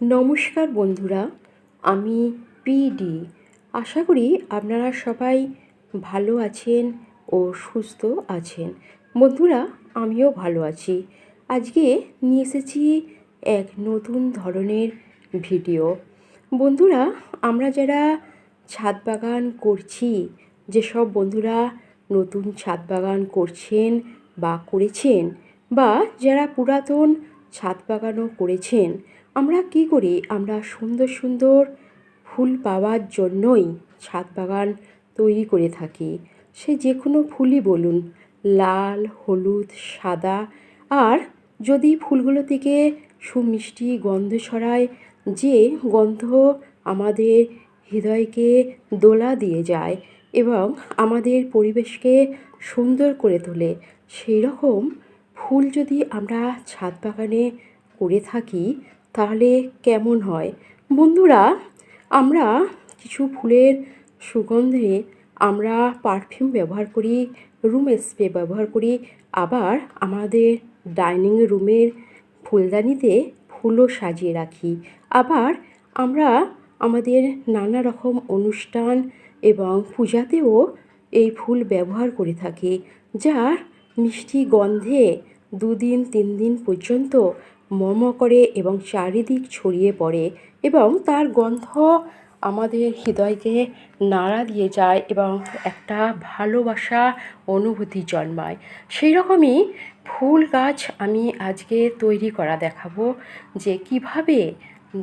নমস্কার বন্ধুরা, আমি পিডি আশা করি আপনারা সবাই ভালো আছেন ও সুস্থ আছেন। বন্ধুরা, আমিও ভালো আছি। আজকে নিয়ে এসেছি এক নতুন ধরনের ভিডিও। বন্ধুরা, আমরা যারা ছাদ বাগান করছি, যেসব বন্ধুরা নতুন ছাদ বাগান করছেন বা করেছেন বা যারা পুরাতন ছাদ বাগানও করেছেন আমরা কী করি? আমরা সুন্দর সুন্দর ফুল পাওয়ার জন্যই ছাদ বাগান তৈরি করে থাকি। সে যে কোনো ফুলই বলুন, লাল, হলুদ, সাদা, আর যদি ফুলগুলো থেকে সুমিষ্টি গন্ধ ছড়ায়, যে গন্ধ আমাদের হৃদয়কে দোলা দিয়ে যায় এবং আমাদের পরিবেশকে সুন্দর করে তোলে, সেই রকম ফুল যদি আমরা ছাদ বাগানে করে থাকি তাহলে কেমন হয়? বন্ধুরা, আমরা কিছু ফুলের সুগন্ধে আমরা পারফিউম ব্যবহার করি রুম স্প্রে ব্যবহার করি। আবার আমাদের ডাইনিং রুমের ফুলদানিতে ফুলও সাজিয়ে রাখি। আবার আমরা আমাদের নানা রকম অনুষ্ঠান এবং পূজাতেও এই ফুল ব্যবহার করে থাকি, যার মিষ্টি গন্ধে দুদিন তিন দিন পর্যন্ত মম করে এবং চারিদিক ছড়িয়ে পড়ে এবং তার গন্ধ আমাদের হৃদয়কে নাড়া দিয়ে যায় এবং একটা ভালোবাসা অনুভূতি জন্মায়। সেই রকমই ফুল গাছ আমি আজকে তৈরি করা দেখাবো যে কীভাবে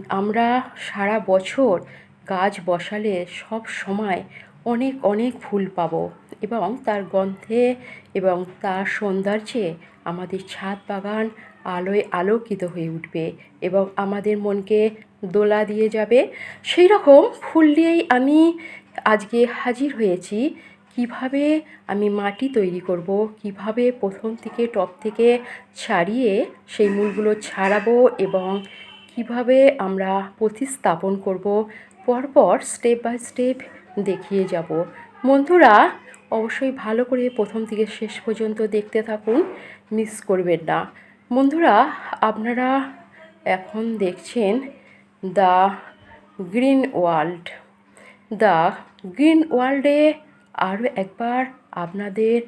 আমরা সারা বছর গাছ বসালে সব সময় অনেক অনেক ফুল পাবো। এবং তার গন্ধে এবং তার সৌন্দর্যে আমাদের ছাদ বাগান আলোয় আলোকিত হয়ে উঠবে এবং আমাদের মনকে দোলা দিয়ে যাবে। সেই রকম ফুল দিয়েই আমি আজকে হাজির হয়েছি। কীভাবে আমি মাটি তৈরি করব, কীভাবে প্রথম থেকে টপ থেকে ছাড়িয়ে সেই মূলগুলো ছাড়াবো এবং কীভাবে আমরা প্রতিস্থাপন করব, পরপর স্টেপ বাই স্টেপ দেখিয়ে যাব। বন্ধুরা, অবশ্যই ভালো করে প্রথম থেকে শেষ পর্যন্ত দেখতে থাকুন, মিস করবেন না। বন্ধুরা, আপনারা এখন দেখছেন the green world. The green ওয়ার্ল্ডে আরও একবার আপনাদের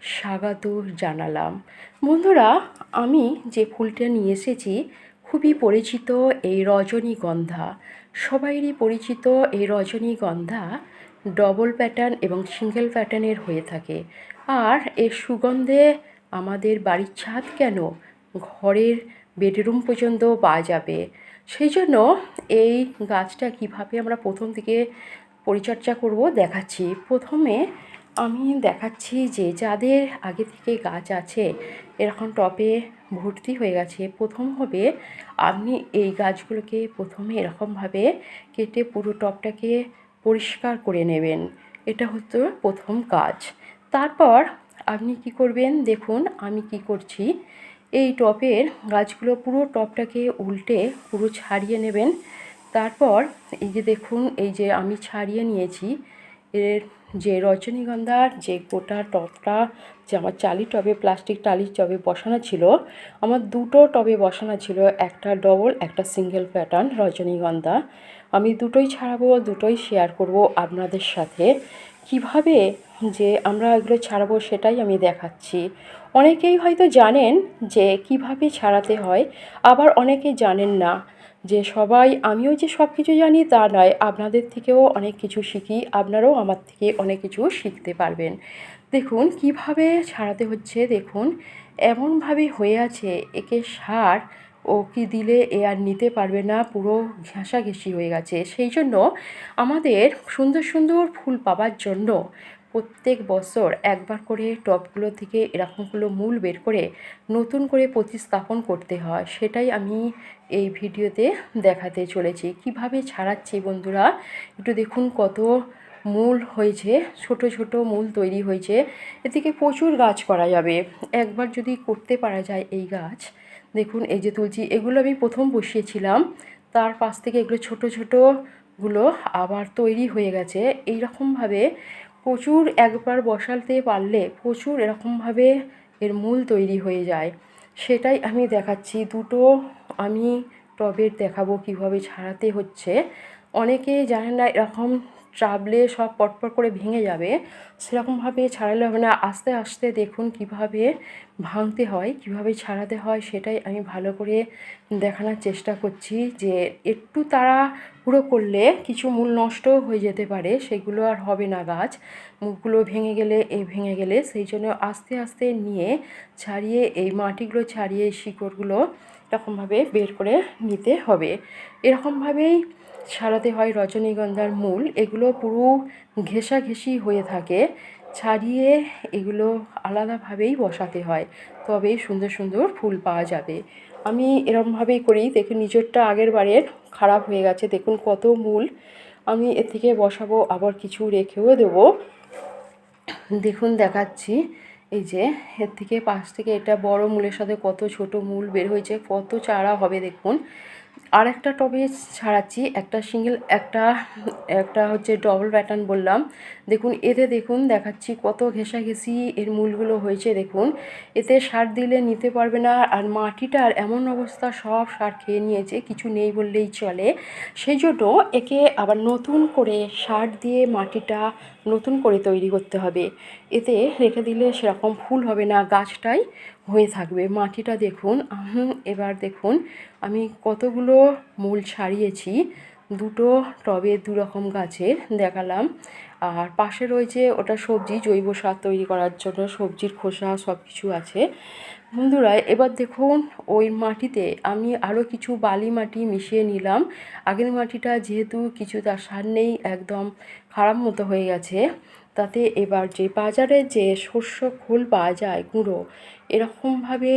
স্বাগত জানালাম। বন্ধুরা, আমি যে ফুলটা নিয়ে এসেছি, খুবই পরিচিত এই রজনীগন্ধা। সবাইরই পরিচিত এই রজনীগন্ধা ডবল প্যাটার্ন এবং সিঙ্গেল প্যাটার্নের হয়ে থাকে। আর এর সুগন্ধে আমাদের বাড়ির ছাদ কেন ঘরের বেডরুম পর্যন্ত পাওয়া যাবে? সেই জন্য এই গাছটা কীভাবে আমরা প্রথম থেকে পরিচর্যা করব দেখাচ্ছি। প্রথমে আমি দেখাচ্ছি যে যাদের আগে থেকে গাছ আছে, এরকম টবে ভর্তি হয়ে গেছে, প্রথম হবে আপনি এই গাছগুলোকে প্রথমে এরকমভাবে কেটে পুরো টবটাকে পরিষ্কার করে নেবেন। এটা হচ্ছে প্রথম কাজ। তারপর আপনি কি করবেন? দেখুন, আমি কি করছি। এই টপের গাছগুলো পুরো টপটাকে উল্টে পুরো ছাড়িয়ে নেবেন। তারপর এই যে দেখুন, এই যে আমি ছাড়িয়ে নিয়েছি, এর যে রজনীগন্ধার যে গোটা টবটা যে আমার চালি টবে, প্লাস্টিক টালির টবে বসানো ছিল, আমার দুটো টবে বসানো ছিল, একটা ডবল, একটা সিঙ্গেল প্যাটার্ন রজনীগন্ধা। আমি দুটোই ছাড়াবো, দুটোই শেয়ার করব আপনাদের সাথে। কীভাবে যে আমরা এগুলো ছাড়াবো সেটাই আমি দেখাচ্ছি। অনেকেই হয়তো জানেন যে কীভাবে ছাড়াতে হয়, আবার অনেকে জানেন না যে সবাই, আমিও যে সব কিছু জানি তা নয়, আপনাদের থেকেও অনেক কিছু শিখি, আপনারাও আমার থেকে অনেক কিছু শিখতে পারবেন। দেখুন, কীভাবে ছাড়াতে হচ্ছে, দেখুন, এমনভাবে হয়ে আছে, একে সার ও কি দিলে এ আর নিতে পারবে না? পুরো ঘেঁষাঘেঁষি হয়ে গেছে। সেই জন্য আমাদের সুন্দর সুন্দর ফুল পাবার জন্য প্রত্যেক বছর একবার করে টবগুলো থেকে এরকমগুলো মূল বের করে নতুন করে প্রতিস্থাপন করতে হয়। সেটাই আমি এই ভিডিওতে দেখাতে চলেছি। কীভাবে ছাড়াচ্ছি বন্ধুরা? একটু দেখুন কত মূল হয়েছে। ছোট ছোট মূল তৈরি হয়েছে। এ থেকে প্রচুর গাছ করা যাবে। একবার যদি করতে পারা যায় এই গাছ দেখুন, এই যে তুলছি, এগুলো আমি প্রথম বসিয়েছিলাম। তার পাশ থেকে এগুলো ছোট ছোটোগুলো আবার তৈরি হয়ে গেছে। এই রকমভাবে প্রচুর একবার বসাতে পারলে প্রচুর এরকমভাবে এর মূল তৈরি হয়ে যায়। সেটাই আমি দেখাচ্ছি। দুটো আমি টবের দেখাবো কীভাবে ছাড়াতে হচ্ছে। অনেকে জানে না এরকম চাপলে সব পটপট করে ভেঙে যাবে। সেরকমভাবে ছাড়ালে হবে না আস্তে আস্তে দেখুন কীভাবে ভাঙতে হয়, কীভাবে ছাড়াতে হয়, সেটাই আমি ভালো করে দেখানোর চেষ্টা করছি যে একটু তাড়া পুরো করলে কিছু মূল নষ্ট হয়ে যেতে পারে, সেগুলো আর হবে না গাছ। মুখগুলো ভেঙে গেলে, এ ভেঙে গেলে, সেই জন্য আস্তে আস্তে নিয়ে ছাড়িয়ে, এই মাটিগুলো ছাড়িয়ে শিকড়গুলো এরকমভাবে বের করে নিতে হবে। এরকমভাবেই ছাড়াতে হয় রজনীগন্ধার মূল। এগুলো পুরো ঘেঁষাঘেঁষি হয়ে থাকে। ছাড়িয়ে এগুলো আলাদাভাবেই বসাতে হয়। তবেই সুন্দর সুন্দর ফুল পাওয়া যাবে। আমি এরমভাবেই করি। দেখুন, নিজেরটা আগের বারের খারাপ হয়ে গেছে। দেখুন, কত মূল। আমি এর থেকে বসাবো, আবার কিছু রেখেও দেবো। দেখুন, দেখাচ্ছি। এই যে, এর থেকে পাশ থেকে এটা বড় মূলের সাথে কত ছোট মূল বের হয়েছে, কত চারা হবে দেখুন। আর একটা টবে ছাড়াচ্ছি, একটা সিঙ্গেল, একটা একটা হচ্ছে ডবল প্যাটার্ন বললাম। দেখুন, এতে দেখুন, দেখাচ্ছি কত ঘেঁষাঘেঁষি এর মূলগুলো হয়েছে, দেখুন। এতে সার দিলে নিতে পারবে না, আর মাটিটার এমন অবস্থা, সব সার খেয়ে নিয়েছে, কিছু নেই বললেই চলে। সেই জন্য একে আবার নতুন করে সার দিয়ে মাটিটা নতুন করে তৈরি করতে হবে। এতে রেখে দিলে সেরকম ফুল হবে না গাছটাই হয়ে থাকবে। মাটিটা দেখুন এবার দেখুন, আমি কতগুলো মূল ছাড়িয়েছি দুটো টবে দু রকম গাছের দেখালাম। আর পাশে রয়েছে ওটা সবজি, জৈব সার তৈরি করার জন্য সবজির খোসা সব কিছু আছে। বন্ধুরা, এবার দেখুন, ওই মাটিতে আমি আরও কিছু বালি মাটি মিশিয়ে নিলাম। আগের মাটিটা যেহেতু কিছু তার সার নেই, একদম খারাপ মতো হয়ে গেছে। তাতে এবার যে বাজারে যে শস্য, খোল পাওয়া যায়, গুঁড়ো, এরকমভাবে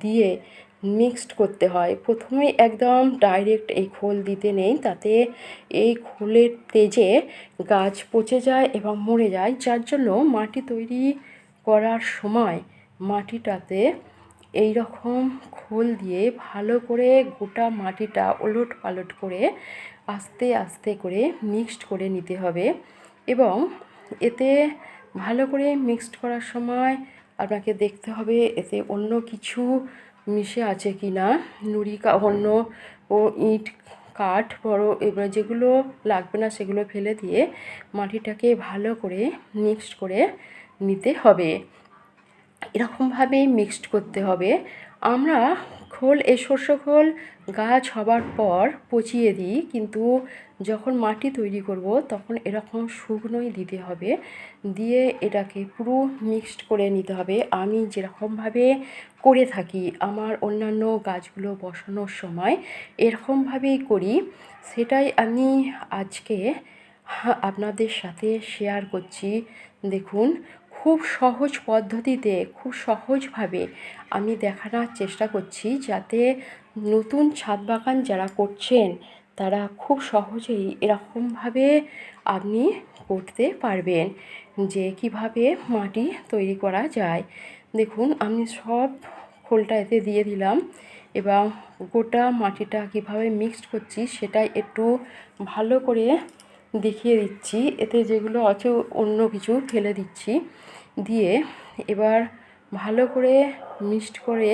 দিয়ে মিক্সড করতে হয়। প্রথমে একদম ডাইরেক্ট এই খোল দিতে নেই, তাতে এই খোলের তেজে গাছ পচে যায় এবং মরে যায়। যার জন্য মাটি তৈরি করার সময় মাটিটাতে এই রকম খোল দিয়ে ভালো করে গোটা মাটিটা ওলট পালট করে আস্তে আস্তে করে মিক্সড করে নিতে হবে। এবং এতে ভালো করে মিক্সড করার সময় আপনাকে দেখতে হবে এতে অন্য কিছু মিশে আছে কি না। নুড়ি কা অন্য ও ইট, কাঠ, বড়ো এবার যেগুলো লাগবে না সেগুলো ফেলে দিয়ে মাটিটাকে ভালো করে মিক্সড করে নিতে হবে। এরকমভাবেই মিক্সড করতে হবে। আমরা খোল, এই শস্য খোল গাছ হবার পর পচিয়ে দিই, কিন্তু যখন মাটি তৈরি করব তখন এরকম শুকনোই দিতে হবে। দিয়ে এটাকে পুরো মিক্সড করে নিতে হবে। আমি যেরকমভাবে করে থাকি আমার অন্যান্য গাছগুলো বসানোর সময় এরকমভাবেই করি। সেটাই আমি আজকে আপনাদের সাথে শেয়ার করছি। দেখুন খুব সহজ পদ্ধতিতে, খুব সহজভাবে আমি দেখানোর চেষ্টা করছি যাতে নতুন ছাদ বাগান যারা করছেন, তারা খুব সহজেই এরকমভাবে আপনি করতে পারবেন যে কীভাবে মাটি তৈরি করা যায়। দেখুন, আমি সব খোলটা এতে দিয়ে দিলাম এবং গোটা মাটিটা কীভাবে মিক্সড করছি সেটাই একটু ভালো করে দেখিয়ে দিচ্ছি। এতে যেগুলো আছে, অন্য কিছু ফেলে দিচ্ছি। দিয়ে এবার ভালো করে মিক্সড করে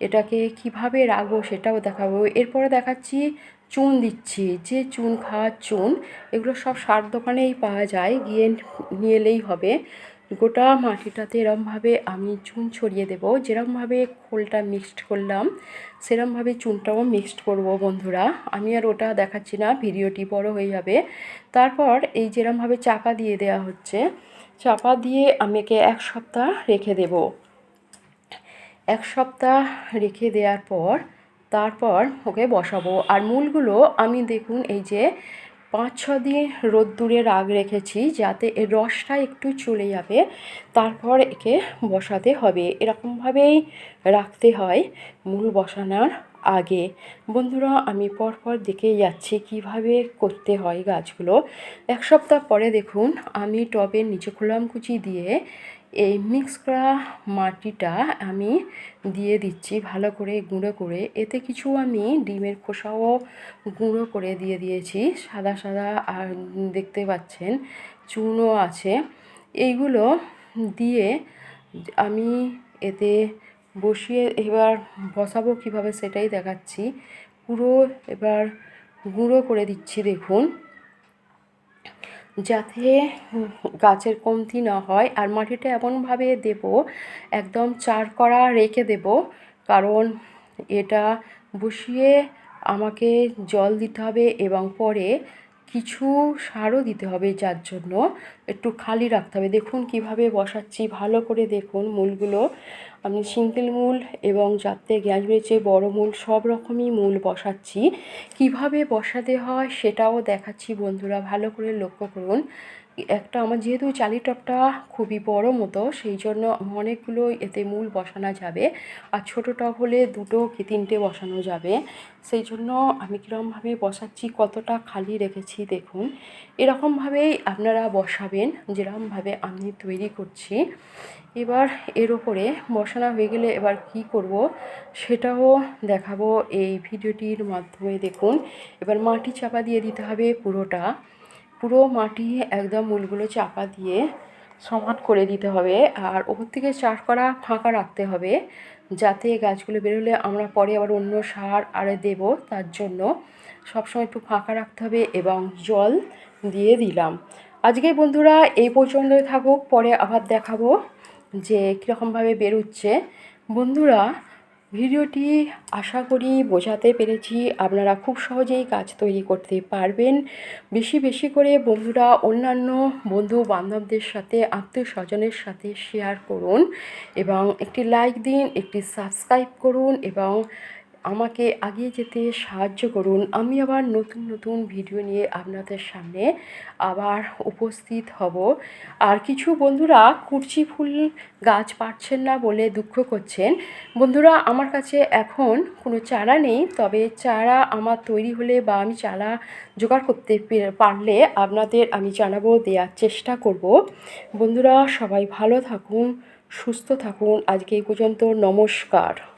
এটাকে কীভাবে রাখব সেটাও দেখাবো। এরপরে দেখাচ্ছি চুন দিচ্ছি। যে চুন খাওয়ার চুন, এগুলো সব সার দোকানেই পাওয়া যায়। গিয়ে নিয়ে এলেই হবে। গোটা মাটিটাতে এরমভাবে আমি চুন ছড়িয়ে দেবো। যেরমভাবে খোলটা মিক্সড করলাম, সেরমভাবে চুনটাও মিক্সড করব বন্ধুরা। আমি আর ওটা দেখাচ্ছি না, ভিডিওটি বড় হয়ে যাবে। তারপর এই যেরমভাবে চাপা দিয়ে দেওয়া হচ্ছে চাপা দিয়ে আমি একে এক সপ্তাহ রেখে দেব। এক সপ্তাহ রেখে দেওয়ার পর, তারপর ওকে বসাবো। আর মূলগুলো আমি দেখুন, এই যে পাঁচ, ছ দিন রোদ্দুরে রাগ রেখেছি যাতে এর রসটা একটু চলে যাবে, তারপর একে বসাতে হবে। এরকমভাবেই রাখতে হয় মূল বসানোর আগে। বন্ধুরা, আমি পরপর দেখে যাচ্ছি কীভাবে করতে হয় গাছগুলো। এক সপ্তাহ পরে দেখুন, আমি টবের নিচে খোলামকুচি দিয়ে এই মিক্স করা মাটিটা আমি দিয়ে দিচ্ছি ভালো করে গুঁড়ো করে। এতে কিছু আমি ডিমের খোসাও গুঁড়ো করে দিয়ে দিয়েছি। সাদা সাদা আর দেখতে পাচ্ছেন চুনও আছে। এইগুলো দিয়ে আমি এতে বসিয়ে এবার বসাবো কীভাবে সেটাই দেখাচ্ছি। পুরো এবার গুঁড়ো করে দিচ্ছি দেখুন। যাতে গাছের কমতি না হয়। আর মাটিটা এমনভাবে দেব, একদম চার করা রেখে দেব। কারণ এটা বসিয়ে আমাকে জল দিতে হবে এবং পরে কিছু সারও দিতে হবে যার জন্য। একটু খালি রাখতে হবে। দেখুন কীভাবে বসাচ্ছি। ভালো করে দেখুন মূলগুলো। আমি সিঙ্গেল মূল এবং যাতে গ্যাস বেড়েছে বড় মূল, সব রকমই মূল বসাচ্ছি। কীভাবে বসাতে হয় সেটাও দেখাচ্ছি বন্ধুরা। ভালো করে লক্ষ্য করুন। একটা আমার যেহেতু চালি টপটা খুবই বড় মতো, সেই জন্য অনেকগুলো এতে মূল বসানো যাবে আর ছোটো টপ হলে দুটো কি তিনটে বসানো যাবে। সেই জন্য আমি কীরকমভাবে বসাচ্ছি, কতটা খালি রেখেছি দেখুন। এরকমভাবেই আপনারা বসাবেন, যেরকমভাবে আমি তৈরি করছি। এবার এর ওপরে বসানো হয়ে গেলে এবার কি করব সেটাও দেখাবো এই ভিডিওটির মাধ্যমে দেখুন। এবার মাটি চাপা দিয়ে দিতে হবে পুরোটা। পুরো মাটি একদম মূলগুলো চাপা দিয়ে সমান করে দিতে হবে আর ওপর থেকে চাষ করা ফাঁকা রাখতে হবে যাতে গাছগুলো বেরোলে আমরা পরে আবার অন্য সার আর দেব, তার জন্য সবসময় একটু ফাঁকা রাখতে হবে এবং জল দিয়ে দিলাম। আজকে বন্ধুরা এই পর্যন্তই থাকুক, পরে আবার দেখাবো যে কীরকমভাবে বেরোচ্ছে। বন্ধুরা ভিডিওটি আশা করি বোঝাতে পেরেছি। আপনারা খুব সহজেই কাজ তৈরি করতে পারবেন। বেশি বেশি করে বন্ধুরা, অন্যান্য বন্ধু বান্ধবদের সাথে আত্মীয় স্বজনের সাথে শেয়ার করুন এবং একটি লাইক দিন, একটি সাবস্ক্রাইব করুন এবং আমাকে আগিয়ে যেতে সাহায্য করুন। আমি আবার নতুন নতুন ভিডিও নিয়ে আপনাদের সামনে আবার উপস্থিত হব। আর কিছু বন্ধুরা কুরচি ফুল গাছ পাচ্ছেন না বলে দুঃখ করছেন। বন্ধুরা, আমার কাছে এখন কোনো চারা নেই, তবে চারা আমার তৈরি হলে বা আমি চারা জোগাড় করতে পারলে আপনাদের আমি জানাব, দেওয়ার চেষ্টা করব। বন্ধুরা, সবাই ভালো থাকুন, সুস্থ থাকুন। আজকে এই পর্যন্ত নমস্কার।